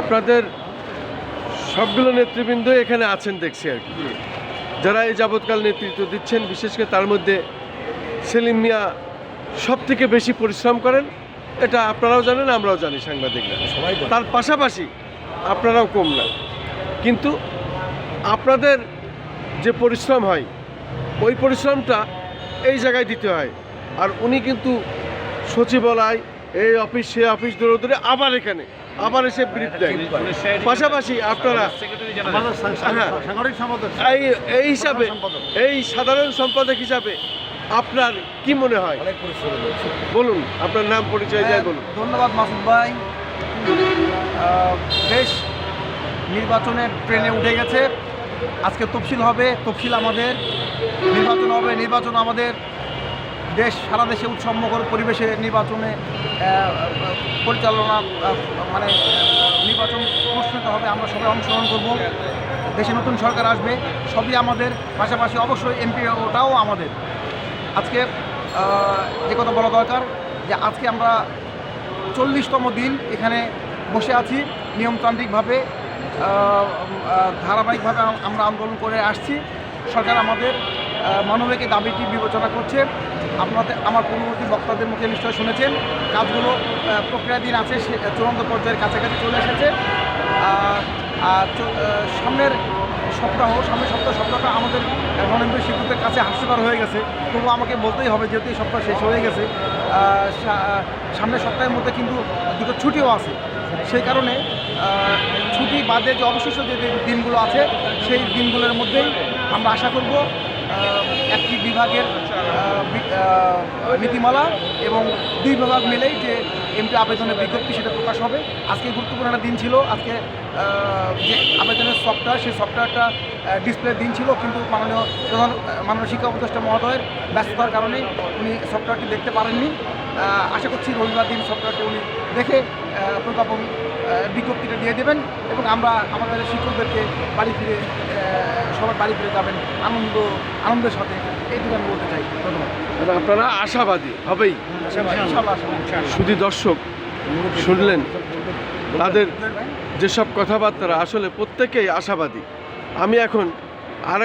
আপনাদের সবগুলো নেতৃবৃন্দ এখানে আছেন দেখছি আর কি। যারা এই যাবৎকাল নেতৃত্ব দিচ্ছেন বিশেষ করে তার মধ্যে সেলিম মিয়া সব থেকে বেশি পরিশ্রম করেন এটা আপনারাও জানেন আমরাও জানি সাংবাদিকরা। সবাই তার পাশাপাশি আপনারাও কম না। কিন্তু আপনাদের যে পরিশ্রম হয় ওই পরিশ্রমটা এই জায়গায় দিতে হয়। আর উনি কিন্তু সচিবালয় এই অফিস সে অফিস দৌড়ে আবার এখানে, আবার এসে ব্রিফ দেয়। পাশাপাশি আপনারা হ্যাঁ। এই এই হিসাবে, এই সাধারণ সম্পাদক হিসাবে আপনার কি মনে হয়। বলুন, আপনার নাম, পরিচয় যায় বলুন। ধন্যবাদ মাসুদ ভাই। বেশ নির্বাচনের ট্রেনে উঠে গেছে। আজকে তফসিল হবে, তফসিল আমাদের। নির্বাচন হবে, নির্বাচন আমাদের। দেশ, সারা দেশে উৎসবমুখর পরিবেশে নির্বাচনে পরিচালনা মানে নির্বাচন অনুষ্ঠিত হবে, আমরা সবাই অংশগ্রহণ করব। দেশে নতুন সরকার আসবে, সবই আমাদের, পাশাপাশি অবশ্যই এমপি ওটাও আমাদের। আজকে যে কথা বলা দরকার, যে আজকে আমরা চল্লিশতম দিন এখানে বসে আছি, নিয়মতান্ত্রিকভাবে ধারাবাহিকভাবে আমরা আন্দোলন করে আসছি। সরকার আমাদের মানবিক দাবিটি বিবেচনা করছে আপনাদের, আমার পূর্ববর্তী বক্তাদের মুখে নিশ্চয় শুনেছেন। কাজগুলো প্রক্রিয়াধীন আছে, সে, চূড়ান্ত পর্যায়ের কাছাকাছি চলে এসেছে। আর সামনের সপ্তাহ সামনের সপ্তাহ সপ্তাহটা আমাদের রণেন্দ্র শিক্ষকের কাছে হাস্যকর হয়ে গেছে। তবু আমাকে বলতেই হবে, যেহেতু এই সপ্তাহ শেষ হয়ে গেছে সামনের সপ্তাহের মধ্যে কিন্তু দুটো ছুটিও আছে। সেই কারণে ছুটি বাদে যে অবশিষ্ট যে দিনগুলো আছে, সেই দিনগুলোর মধ্যেই আমরা আশা করব একটি বিভাগের নীতিমালা এবং দুই বিভাগ মিলেই যে এমপি আবেদনের বিজ্ঞপ্তি সেটা প্রকাশ হবে। আজকে গুরুত্বপূর্ণ একটা দিন ছিল, আজকে যে আবেদনের সফটওয়্যার সেই সফটওয়্যারটা ডিসপ্লে দিন ছিল, কিন্তু মাননীয় প্রধান মাননীয় শিক্ষা উপদেষ্টা মহোদয়ের ব্যস্ততার কারণে উনি সফটওয়্যারটি দেখতে পারেননি। আশা করছি রবিবার দিন সফটওয়্যারটি উনি দেখে প্রজ্ঞাপন বিজ্ঞপ্তিটা দিয়ে দেবেন এবং আমরা আমাদের শিক্ষকদেরকে বাড়ি ফিরে সবার বাড়ি ফিরে যাবেন আনন্দ আনন্দের সাথে। এইটুকু আমি বলতে চাই। ধন্যবাদ। আপনারা আশাবাদী হবেই। শুধু দর্শক শুনলেন তাদের যেসব কথাবার্তারা আসলে প্রত্যেকেই আশাবাদী। আমি এখন আরেক